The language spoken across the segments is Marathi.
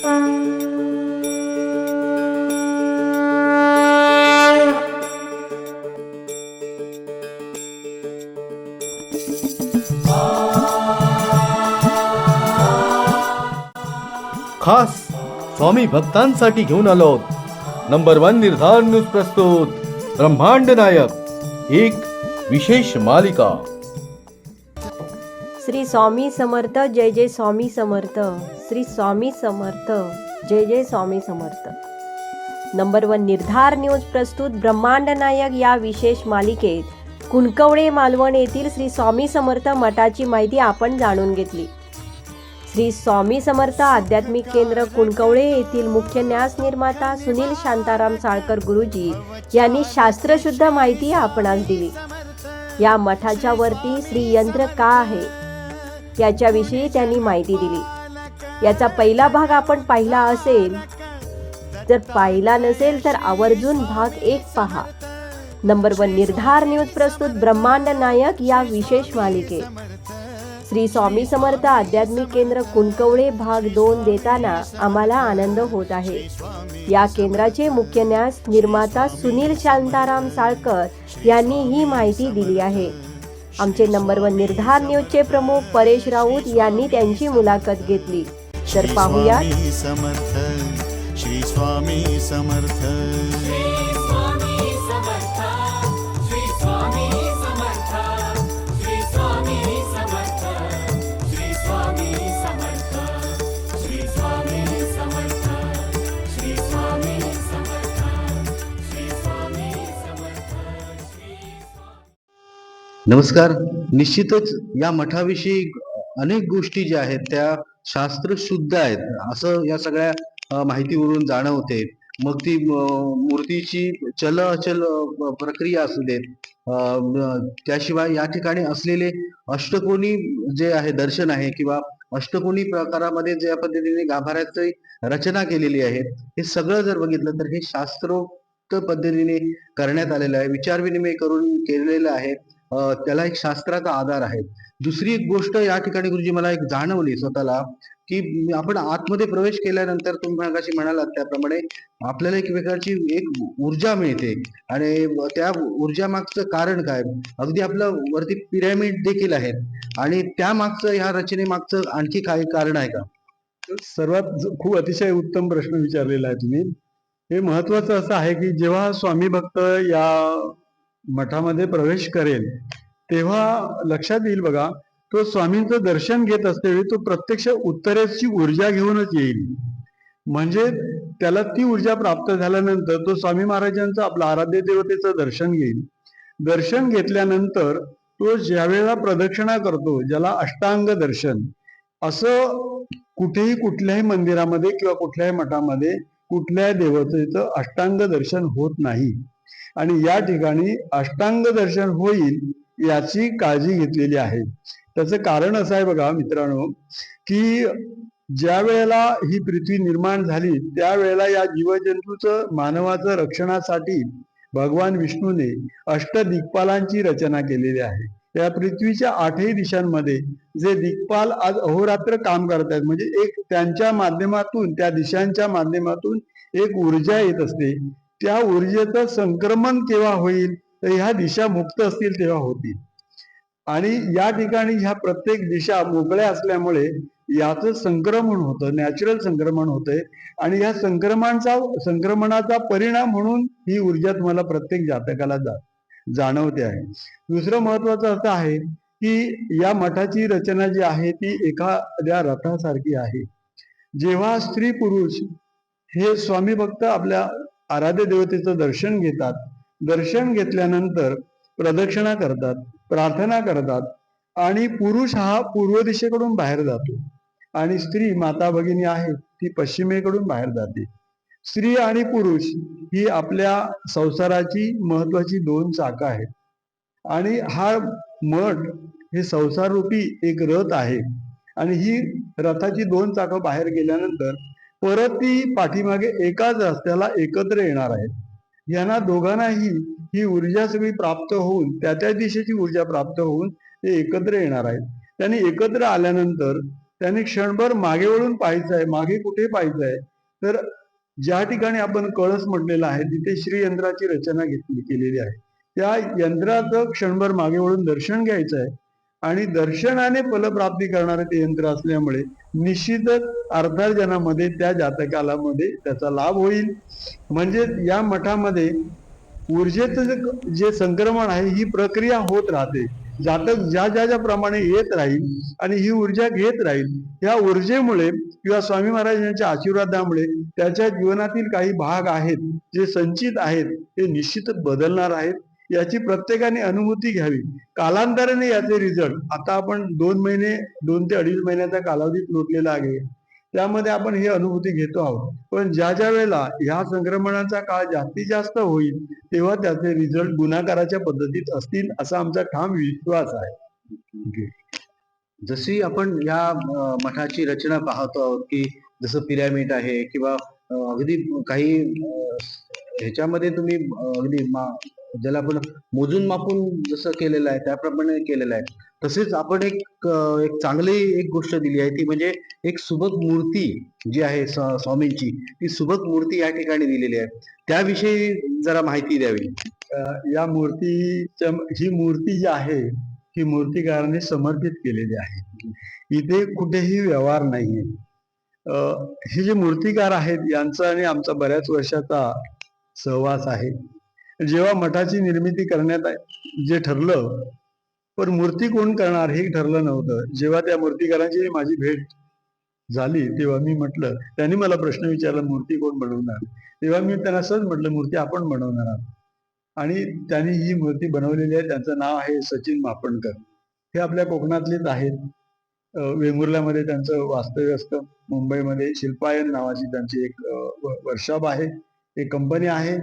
खास स्वामी भक्तांसाठी घेऊन आलो. नंबर वन निर्धार न्यूज प्रस्तुत. ब्रह्मांड नायक एक विशेष मालिका. श्री स्वामी समर्थ जय जय स्वामी समर्थ. श्री स्वामी समर्थ. जय जय Swami Samarth. Number one Nirdhar news प्रस्तुत ब्रह्मांड नायक या विशेष मालिकेत कुणकवडे मालवण येथील श्री स्वामी समर्थ मठाची माहिती आपण जाणून घेतली. श्री स्वामी समर्थ आध्यात्मिक केंद्र कुणकवळे येथील मुख्य न्यास निर्माता सुनील शांताराम साळकर गुरुजी यांनी शास्त्रशुद्ध माहिती आपणास दिली. या मठाच्या वरती श्री यंत्र का आहे? याच्याविषयी त्यांनी माहिती दिली. याचा पहिला भाग आपण पाहिला असेल. जर पाहिला नसेल तर आवर्जून भाग एक पहा. नंबर वन निर्धार न्यूज प्रस्तुत ब्रह्मांड नायक या विशेष मालिके श्री स्वामी समर्थ आध्यात्मिक केंद्र कुणकवळे भाग दोन देताना आम्हाला आनंद होत आहे. या केंद्राचे मुख्य न्यास निर्माता सुनील शांताराम साळकर यांनी ही माहिती दिली आहे. आमचे नंबर वन निर्धार न्यूजचे प्रमुख परेश राऊत यांनी त्यांची मुलाखत घेतली. तर पाहूया स्वामी समर्थ श्री स्वामी समर्थ स्वामी समर्थ श्री स्वामी समर्थ श्री स्वामी समर्थ श्री स्वामी समर्थ श्री स्वामी समर्थ श्री स्वामी समर्थ श्री स्वामी समर्थ. नमस्कार. निश्चितच या मठाविषयी अनेक गोष्टी ज्या आहेत त्या शास्त्र शुद्ध आहेत. असं या सगळ्या माहितीवरून जाणवते. मग ती मूर्तीची चल अचल प्रक्रिया असू देत. त्याशिवाय या ठिकाणी असलेले अष्टकोनी जे आहे दर्शन आहे किंवा अष्टकोनी प्रकारामध्ये ज्या पद्धतीने गाभाऱ्याची रचना केलेली आहे हे सगळं जर बघितलं तर हे शास्त्रोक्त पद्धतीने करण्यात आलेलं आहे. विचारविनिमय करून केलेलं आहे. त्याला एक शास्त्राचा आधार आहे. दुसरी एक गोष्ट या ठिकाणी गुरुजी मला एक जाणवली स्वतःला की आपण आतमध्ये प्रवेश केल्यानंतर तुम्ही मगाशी म्हणालात त्याप्रमाणे आपल्याला एक प्रकारची एक ऊर्जा मिळते. आणि त्या ऊर्जा मागचं कारण काय? अगदी आपलं वरती पिरॅमिड देखील आहेत. आणि त्या मागचं ह्या रचनेमागचं आणखी काही कारण आहे का? सर्वात खूप अतिशय उत्तम प्रश्न विचारलेला आहे तुम्ही. हे महत्वाचं असं आहे की जेव्हा स्वामी भक्त या मठामध्ये प्रवेश करेल तेव्हा लक्षात येईल बघा तो स्वामींचं दर्शन घेत असतेवेळी तो प्रत्यक्ष उत्तरेची ऊर्जा घेऊनच येईल. म्हणजे त्याला ती ऊर्जा प्राप्त झाल्यानंतर तो स्वामी महाराजांचं आपलं आराध्य देवतेचं दर्शन घेईल. दर्शन घेतल्यानंतर तो ज्यावेळेला प्रदक्षिणा करतो ज्याला अष्टांग दर्शन असं कुठेही कुठल्याही मंदिरामध्ये किंवा कुठल्याही मठामध्ये कुठल्याही देवतेचं अष्टांग दर्शन होत नाही. आणि या ठिकाणी अष्टांग दर्शन होईल याची काळजी घेतलेली आहे. त्याचं कारण असं आहे बघा मित्रांनो की ज्या वेळेला ही पृथ्वी निर्माण झाली त्यावेळेला या जीवजंतूचं मानवाचं रक्षणासाठी भगवान विष्णूने अष्टदिग्पालांची रचना केलेली आहे. या पृथ्वीच्या आठही दिशांमध्ये जे दिक्पाल आज अहोरात्र काम करत आहेत म्हणजे एक त्यांच्या माध्यमातून त्या दिशांच्या माध्यमातून एक ऊर्जा येत असते. त्या ऊर्जेचं संक्रमण केव्हा होईल? तर ह्या दिशा मुक्त असतील तेव्हा होतील. आणि या ठिकाणी ह्या प्रत्येक दिशा मोकळ्या असल्यामुळे याचं संक्रमण होतं नॅचरल संक्रमण होतंय. आणि या संक्रमणचा संक्रमणाचा परिणाम म्हणून ही ऊर्जा तुम्हाला प्रत्येक जातकाला जा जाणवते आहे. दुसरं महत्वाचं असं आहे की या मठाची रचना जी आहे ती एखाद्या रथासारखी आहे. जेव्हा स्त्री पुरुष हे स्वामी भक्त आपल्या आराध्य देवतेचं दर्शन घेतात दर्शन घेतल्यानंतर प्रदक्षिणा करतात प्रार्थना करतात आणि पुरुष हा पूर्व दिशेकडून बाहेर जातो. आणि स्त्री माता भगिनी आहे ती पश्चिमेकडून बाहेर जाते. स्त्री आणि पुरुष ही आपल्या संसाराची महत्वाची दोन चाकं आहेत. आणि हा मठ हे संसार रूपी एक रथ आहे. आणि ही रथाची दोन चाकं बाहेर गेल्यानंतर परत ती पाठीमागे एकाच रस्त्याला एकत्र येणार आहेत. यांना दोघांनाही ही ऊर्जा सगळी प्राप्त होऊन त्या त्या दिशेची ऊर्जा प्राप्त होऊन ते एकत्र येणार आहेत. त्यांनी एकत्र आल्यानंतर त्यांनी क्षणभर मागे वळून पाहायचं आहे मागे कुठे पाहायचं आहे? तर ज्या ठिकाणी आपण कळस म्हटलेला आहे तिथे श्रीयंत्राची रचना घेतली केलेली आहे. त्या यंत्राचं क्षणभर मागे वळून दर्शन घ्यायचं आहे. आणि दर्शनाने फलप्राप्ती करणारे ते यंत्र असल्यामुळे निश्चितच अर्थार्जनामध्ये त्या जातकालामध्ये त्याचा लाभ होईल. म्हणजे या मठामध्ये ऊर्जेचं जे- जे संक्रमण आहे ही प्रक्रिया होत राहते. जातक ज्या ज्या ज्या प्रमाणे येत राहील आणि ही ऊर्जा घेत राहील या ऊर्जेमुळे किंवा स्वामी महाराजांच्या आशीर्वादामुळे त्याच्या जीवनातील काही भाग आहेत जे संचित आहेत ते निश्चितच बदलणार आहेत. याची प्रत्येकाने अनुभूती घ्यावी. कालांतराने याचे रिझल्ट आता आपण दोन महिने दोन ते अडीच महिन्याचा कालावधीत लोटलेला आहे. त्यामध्ये आपण ही अनुभूती घेतो आहोत. पण ज्या ज्या वेळेला ह्या संक्रमणाचा काळ जास्तीत जास्त होईल तेव्हा त्याचे रिझल्ट गुन्हाकाराच्या पद्धतीत असतील असा आमचा ठाम विश्वास आहे. जशी आपण या मठाची रचना पाहतो आहोत की जसं पिरॅमिड आहे किंवा अगदी काही ह्याच्यामध्ये तुम्ही अगदी मा- ज्याला आपण मोजून मापून जसं केलेलं आहे त्याप्रमाणे केलेलं आहे. तसेच आपण एक एक चांगली एक गोष्ट दिली आहे ती म्हणजे एक सुबक मूर्ती जी आहे स्वामींची ती सुबक मूर्ती या ठिकाणी दिलेली आहे. त्याविषयी जरा माहिती द्यावी. या मूर्तीच्या ही मूर्ती जी आहे ही मूर्तिकाराने समर्पित केलेली आहे. इथे कुठेही व्यवहार नाहीये अं, हे जे मूर्तिकार आहेत यांचा आणि आमचा बऱ्याच वर्षाचा सहवास आहे. जेव्हा मठाची निर्मिती करण्यात जे ठरलं पण मूर्ती कोण करणार हे ठरलं नव्हतं. जेव्हा त्या मूर्तिकारांची माझी भेट झाली तेव्हा मी म्हटलं त्यांनी मला प्रश्न विचारला मूर्ती कोण बनवणार? तेव्हा मी त्यांना सहज म्हटलं मूर्ती आपण बनवणार आहोत. आणि त्यांनी ही मूर्ती बनवलेली आहे त्यांचं नाव आहे सचिन मापणकर. हे आपल्या कोकणातलेच आहेत. वेंगुर्ल्यामध्ये त्यांचं वास्तव्य असतं. मुंबईमध्ये शिल्पायन नावाची त्यांची एक वर्कशॉप आहे. एक कंपनी आहे.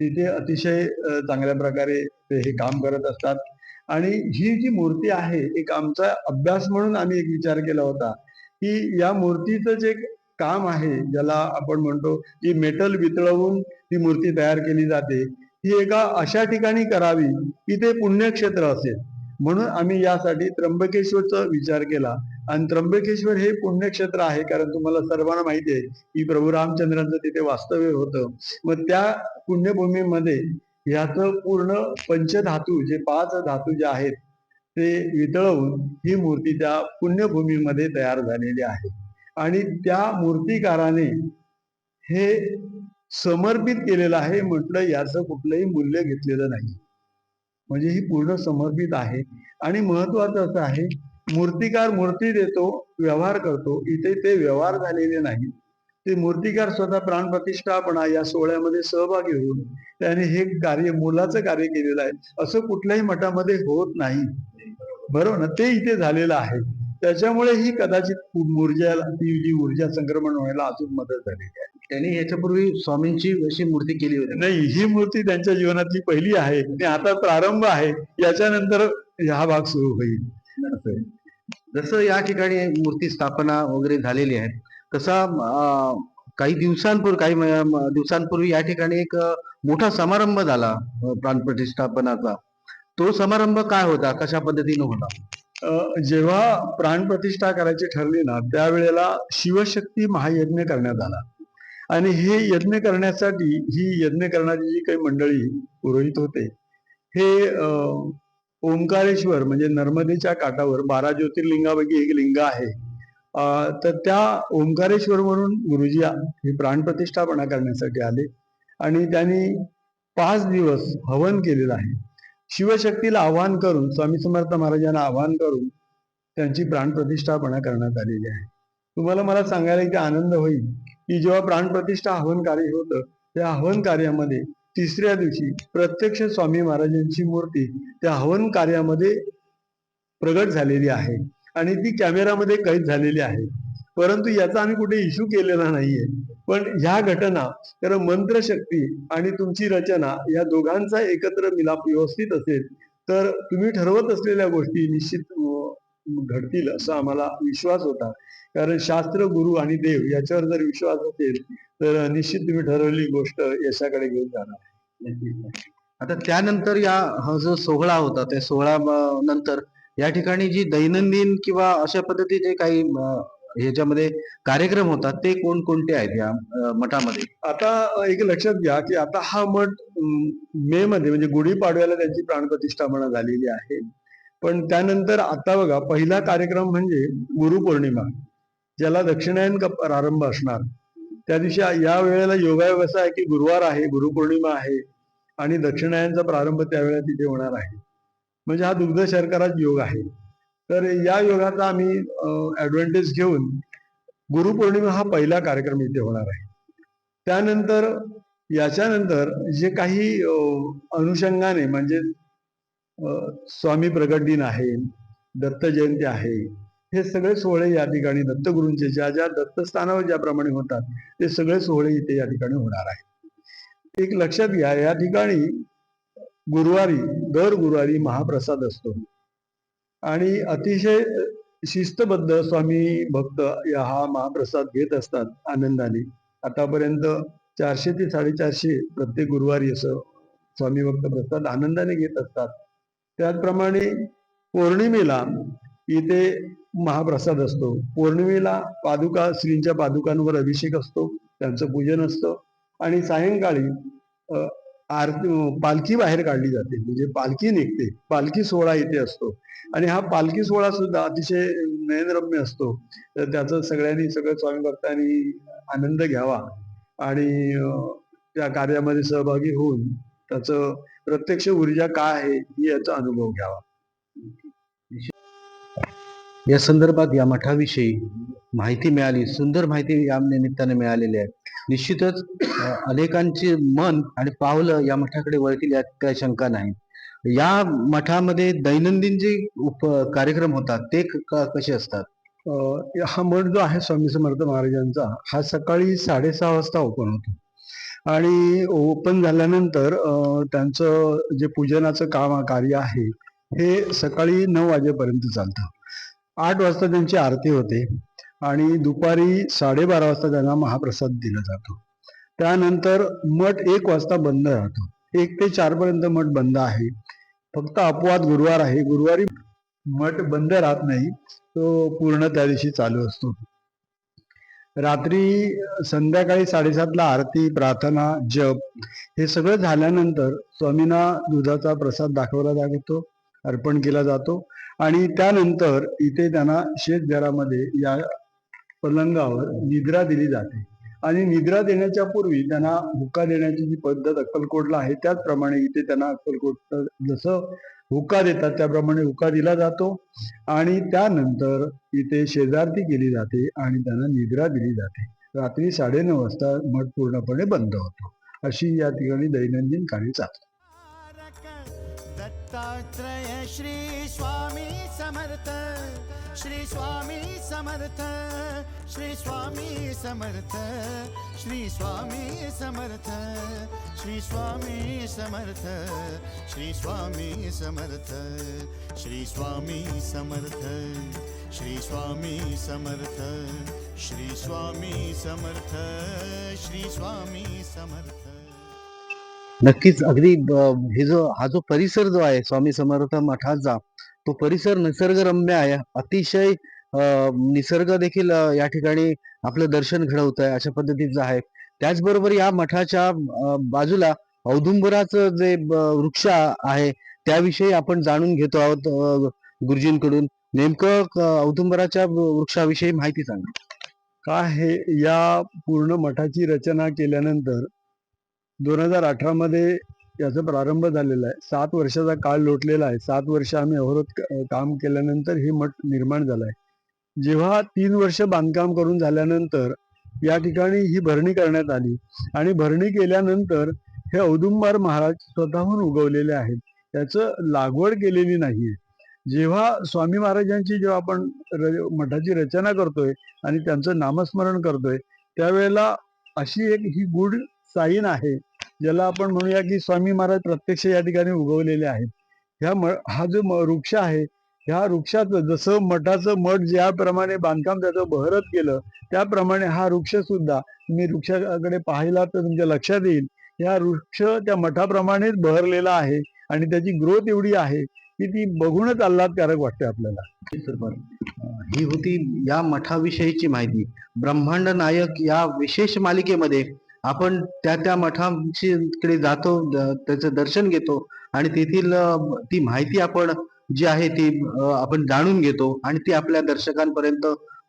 तिथे अतिशय चांगल्या प्रकारे ते हे काम करत असतात. आणि ही जी मूर्ती आहे एक आमचा अभ्यास म्हणून आम्ही एक विचार केला होता की या मूर्तीचं जे काम आहे ज्याला आपण म्हणतो की मेटल वितळवून ती मूर्ती तयार केली जाते ही एका अशा ठिकाणी करावी की ते पुण्यक्षेत्र असेल. म्हणून आम्ही यासाठी त्र्यंबकेश्वरचा विचार केला. आणि त्र्यंबकेश्वर हे पुण्यक्षेत्र आहे कारण तुम्हाला सर्वांना माहिती आहे की प्रभू रामचंद्रांचं तिथे वास्तव्य होतं. मग त्या पुण्यभूमीमध्ये ह्याचं पूर्ण पंचधातू जे पाच धातू जे आहेत ते वितळवून ही मूर्ती त्या पुण्यभूमीमध्ये तयार झालेली आहे. आणि त्या मूर्तिकाराने हे समर्पित केलेलं आहे म्हटलं याचं कुठलंही मूल्य घेतलेलं नाही. म्हणजे ही पूर्ण समर्पित आहे. आणि महत्वाचं असं आहे मूर्तिकार मूर्ती देतो व्यवहार करतो इथे ते व्यवहार झालेले नाही ते मूर्तिकार स्वतः प्राणप्रतिष्ठापणा या सोहळ्यामध्ये सहभागी होऊन त्याने हे कार्य मोलाचं कार्य केलेलं आहे. असं कुठल्याही मठामध्ये होत नाही. बरोबर ना? ते इथे झालेलं आहे. त्याच्यामुळे ही कदाचित ऊर्जा ती जी ऊर्जा संक्रमण व्हायला अजून मदत झालेली आहे. त्यांनी ह्याच्यापूर्वी स्वामींची अशी मूर्ती केली होती. नाही ही मूर्ती त्यांच्या जीवनातली पहिली आहे. आणि आता प्रारंभ आहे. याच्यानंतर हा भाग सुरू होईल. जसं या ठिकाणी मूर्ती स्थापना वगैरे झालेली आहे तसा काही दिवसांपूर्वी काही दिवसांपूर्वी या ठिकाणी एक मोठा समारंभ झाला प्राणप्रतिष्ठापनाचा तो समारंभ काय होता? कशा पद्धतीने होता? जेव्हा प्राणप्रतिष्ठा करायची ठरली ना त्यावेळेला शिवशक्ती महायज्ञ करण्यात आला. आणि हे यज्ञ करण्यासाठी ही यज्ञ करणारी जी काही मंडळी पुरोहित होते हे ओंकारेश्वर म्हणजे नर्मदेच्या काठावर बारा ज्योतिर्लिंगापैकी एक लिंग आहे. तर त्या ओंकारेश्वर वरून गुरुजी हे प्राणप्रतिष्ठापना करण्यासाठी आले आणि त्यांनी पाच दिवस हवन केलेलं आहे. शिवशक्तीला आवाहन करून स्वामी समर्थ महाराजांना आवाहन करून त्यांची प्राणप्रतिष्ठापना करण्यात आलेली आहे. तुम्हाला मला सांगायला इथे आनंद होईल. की जेव्हा प्राणप्रतिष्ठा हवन कार्य होतं त्या हवन कार्यामध्ये तिसऱ्या दिवशी प्रत्यक्ष स्वामी महाराजांची मूर्ती त्या हवन कार्यामध्ये प्रगट झालेली आहे आणि ती कॅमेरामध्ये कैद झालेली आहे. परंतु याचा आम्ही कुठे इश्यू केलेला नाहीये. पण ह्या घटना तर मंत्रशक्ती आणि तुमची रचना या दोघांचा एकत्र मिलाप व्यवस्थित असेल तर तुम्ही ठरवत असलेल्या गोष्टी निश्चित घडतील असा आम्हाला विश्वास होता. कारण शास्त्र गुरु आणि देव याच्यावर जर विश्वास असेल तर निश्चित तुम्ही ठरवलेली गोष्ट यशाकडे घेऊन जाणार. आता त्यानंतर या हा जो सोहळा होता त्या सोहळा नंतर या ठिकाणी जी दैनंदिन किंवा अशा पद्धतीचे काही ह्याच्यामध्ये कार्यक्रम होतात ते कोणकोणते आहेत या मठामध्ये? आता एक लक्षात घ्या की आता हा मठ मे मध्ये म्हणजे गुढीपाडव्याला त्यांची प्राणप्रतिष्ठापना झालेली आहे. पण त्यानंतर आता बघा पहिला कार्यक्रम म्हणजे गुरुपौर्णिमा ज्याला दक्षिणायन प्रारंभ असणार. त्या दिवशी या वेळेला योगायोग असा आहे की गुरुवार आहे गुरुपौर्णिमा आहे आणि दक्षिणायनचा प्रारंभ त्यावेळेला तिथे होणार आहे. म्हणजे हा दुग्ध शर्कराच योग आहे. तर या योगाचा आम्ही ऍडव्हान्टेज घेऊन गुरुपौर्णिमा हा पहिला कार्यक्रम इथे होणार आहे. त्यानंतर याच्यानंतर जे काही अनुषंगाने म्हणजे स्वामी प्रगट दिन आहे दत्त जयंती आहे हे सगळे सोहळे या ठिकाणी दत्तगुरूंचे ज्या ज्या दत्तस्थानावर ज्याप्रमाणे होतात ते सगळे सोहळे इथे या ठिकाणी होणार आहेत. एक लक्षात घ्या या ठिकाणी गुरुवारी दर गुरुवारी महाप्रसाद असतो. आणि अतिशय शिस्तबद्ध स्वामी भक्त या हा महाप्रसाद घेत असतात आनंदाने. आतापर्यंत चारशे ते साडेचारशे प्रत्येक गुरुवारी असं स्वामी भक्त प्रसाद आनंदाने घेत असतात. त्याचप्रमाणे पौर्णिमेला इथे महाप्रसाद असतो. पौर्णिमेला पादुका श्रींच्या पादुकांवर अभिषेक असतो. त्यांचं पूजन असतं. आणि सायंकाळी आरती पालखी बाहेर काढली जाते. म्हणजे पालखी निघते. पालखी सोहळा इथे असतो. आणि हा पालखी सोहळा सुद्धा अतिशय नयनरम्य असतो. तर त्याचं सगळ्यांनी सगळं स्वामी भक्तांनी आनंद घ्यावा. आणि त्या कार्यामध्ये सहभागी होऊन त्याचं प्रत्यक्ष ऊर्जा काय आहे याचा अनुभव घ्यावा. या संदर्भात या मठाविषयी माहिती मिळाली. सुंदर माहिती या निमित्ताने मिळालेली आहे. निश्चितच अनेकांचे मन आणि पावलं या मठाकडे वळतील यात काही शंका नाही. या मठामध्ये दैनंदिन जे उप कार्यक्रम होतात ते कसे असतात? हा मठ जो आहे स्वामी समर्थ महाराजांचा हा सकाळी साडेसहा वाजता ओपन होतो. आणि ओपन झाल्यानंतर त्यांचं जे पूजनाचं काम कार्य आहे हे सकाळी नऊ वाजेपर्यंत चालतं. आठ वाजता त्यांची आरती होते आणि दुपारी साडेबारा वाजता त्यांना महाप्रसाद दिला जातो. त्यानंतर मठ एक वाजता बंद राहतो. एक ते चार पर्यंत मठ बंद आहे. फक्त अपवाद गुरुवार आहे. गुरुवारी मठ बंद राहत नाही. तो पूर्ण त्या दिवशी चालू असतो. रात्री संध्याकाळी साडेसातला आरती प्रार्थना जप हे सगळं झाल्यानंतर स्वामींना दुधाचा प्रसाद दाखवला जातो अर्पण केला जातो. आणि त्यानंतर इथे त्यांना शेतघरामध्ये या पलंगावर निद्रा दिली जाते. आणि निद्रा देण्याच्या पूर्वी त्यांना हुक्का देण्याची जी पद्धत अक्कलकोटला आहे त्याचप्रमाणे इथे त्यांना अक्कलकोट जसं हुक्का देतात त्याप्रमाणे हुक्का दिला जातो. आणि त्यानंतर इथे शेजारती केली जाते आणि त्यांना निद्रा दिली जाते. रात्री साडेनऊ वाजता मठ पूर्णपणे बंद होतो. अशी या ठिकाणी दैनंदिन कार्य चालतात दत्तात्रय श्री स्वामी समर्थ. श्री स्वामी समर्थ श्री स्वामी समर्थ श्री स्वामी समर्थ श्री स्वामी समर्थ श्री स्वामी समर्थ श्री स्वामी समर्थ श्री स्वामी समर्थ श्री स्वामी समर्थ श्री स्वामी समर्थ. नक्कीच अगदी हे जो हा जो परिसर जो आहे स्वामी समर्थ मठाचा तो परिसर निसर्गरम्य आहे. अतिशय निसर्ग देखील या ठिकाणी आपलं दर्शन घडवत आहे अशा पद्धतीचं आहे. त्याचबरोबर या मठाच्या बाजूला औदुंबराचं जे ब- वृक्ष आहे त्याविषयी आपण जाणून घेतो आहोत गुरुजींकडून. नेमकं औदुंबराच्या वृक्षाविषयी माहिती सांगा. काय हे या पूर्ण मठाची रचना केल्यानंतर दोन हजार अठरामध्ये याचा प्रारंभ झालेला आहे. सात वर्षाचा काळ लोटलेला आहे. सात वर्ष आम्ही अवरोध काम केल्यानंतर हे मठ निर्माण झालं आहे. जेव्हा तीन वर्ष बांधकाम करून झाल्यानंतर या ठिकाणी ही भरणी करण्यात आली आणि भरणी केल्यानंतर हे औदुंबर महाराज स्वतःहून उगवलेले आहेत. त्याचं लागवड केलेली नाहीये. जेव्हा स्वामी महाराजांची जेव्हा आपण र- मठाची रचना करतोय आणि त्यांचं नामस्मरण करतोय त्यावेळेला अशी एक ही गुड साईन आहे. ज्याला आपण म्हणूया की स्वामी महाराज प्रत्यक्ष या ठिकाणी उगवलेले आहेत. ह्या म हा जो वृक्ष आहे ह्या वृक्षाचं जसं मठाचं मठ ज्याप्रमाणे बांधकाम त्याचं बहरत गेलं त्याप्रमाणे हा वृक्ष सुद्धा तुम्ही वृक्षाकडे पाहिला तर तुमच्या लक्षात येईल. ह्या वृक्ष त्या मठाप्रमाणेच बहरलेला आहे आणि त्याची ग्रोथ एवढी आहे की ती बघूनच आल्हादकारक वाटते आपल्याला. बरं. ही होती या मठाविषयीची माहिती. ब्रह्मांड नायक या विशेष मालिकेमध्ये आपण त्या त्या मठांकडे जातो द- त्याचं दर्शन घेतो आणि तेथील ती माहिती आपण जी आहे ती आपण जाणून घेतो आणि ती आपल्या दर्शकांपर्यंत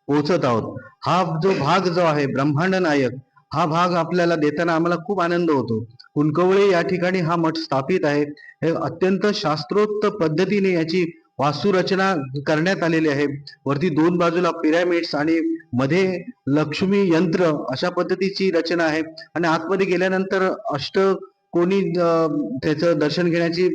पोहोचत आहोत. हा जो भाग जो आहे ब्रह्मांड नायक हा भाग आपल्याला देताना आम्हाला खूप आनंद होतो. कुणकवळे या ठिकाणी हा मठ स्थापित आहे. हे अत्यंत शास्त्रोक्त पद्धतीने याची वास्तुरचना करण्यात आलेली आहे. वरती दोन बाजूला पिरॅमिड्स आणि मध्ये लक्ष्मी यंत्र अशा पद्धतीची रचना आहे. आणि आतमध्ये गेल्यानंतर अष्ट कोणी त्याचं दर्शन घेण्याची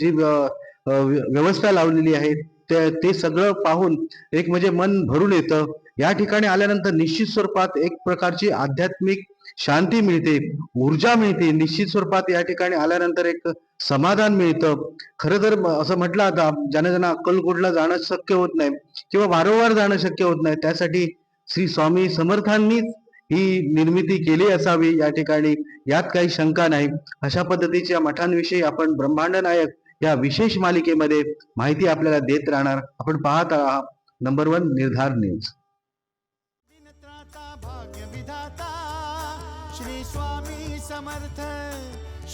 जी व्यवस्था लावलेली आहे ते ते सगळं पाहून एक म्हणजे मन भरून येतं. या ठिकाणी आल्यानंतर निश्चित स्वरूपात एक प्रकारची आध्यात्मिक शांती मिळते ऊर्जा मिळते. निश्चित स्वरूपात या ठिकाणी आल्यानंतर एक समाधान मिळतं. खरं तर असं म्हटलं आता ज्यांना ज्यांना अक्कलकोटला जाणं शक्य होत नाही किंवा वारंवार जाणं शक्य होत नाही त्यासाठी श्री स्वामी समर्थांनीच ही निर्मिती केली असावी. या ठिकाणी यात काही शंका नाही. अशा पद्धतीच्या मठांविषयी आपण ब्रह्मांड नायक या विशेष मालिकेमध्ये माहिती आपल्याला देत राहणार. आपण पाहत आहात number one Nirdhar news.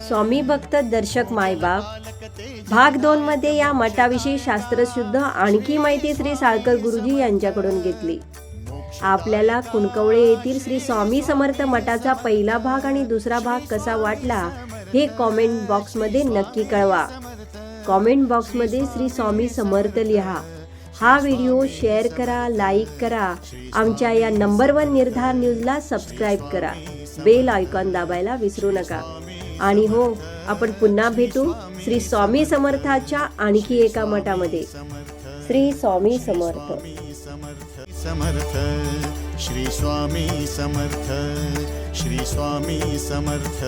स्वामी भक्त दर्शक मायबाप. भाग दोन मध्ये या मठाविषयी शास्त्रशुद्ध आणखी माहिती श्री साळकर गुरुजी यांच्याकडून घेतली. आपल्याला कुणकवळे येथील श्री स्वामी समर्थ मठाचा पहिला भाग आणि दुसरा भाग कसा वाटला हे कॉमेंट बॉक्समध्ये नक्की कळवा. कॉमेंट बॉक्समध्ये श्री स्वामी समर्थ लिहा. हा व्हिडिओ शेअर करा लाईक करा. आमच्या या नंबर वन निर्धार न्यूजला सबस्क्राईब करा. बेल आयकॉन दाबायला विसरू नका. आणि हो आपण पुन्हा भेटू श्री स्वामी समर्थाच्या आणखी एका मठामध्ये. श्री स्वामी समर्थ. समर्थ श्री स्वामी समर्थ श्री स्वामी समर्थ.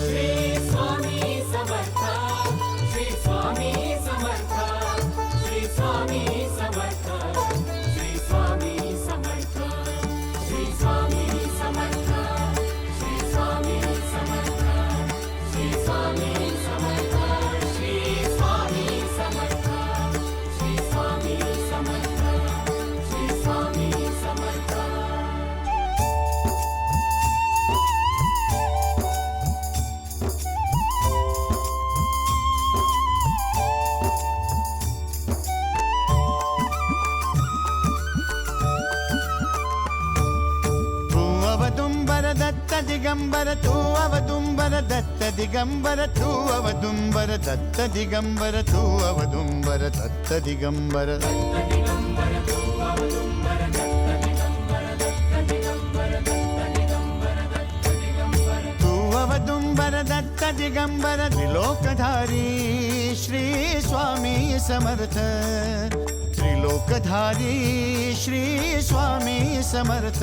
श्री स्वामी समर्थ श्री स्वामी समर्थ श्री स्वामी ದಿಗಂಬರ ತೂ ಅವದುಂಬರ ದತ್ತ ದಿಗಂಬರ ತೂ ಅವದುಂಬರ ದತ್ತ ದಿಗಂಬರ ತೂವದುಂಬರ ದತ್ತ ದಿಗಂಬರ ತ್ರಿಲೋಕಧಾರಿ ಶ್ರೀ ಸ್ವಾಮಿ ಸಮರ್ಥ ತ್ರಿಲೋಕಧಾರಿ ಶ್ರೀ ಸ್ವಾಮಿ ಸಮರ್ಥ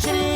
should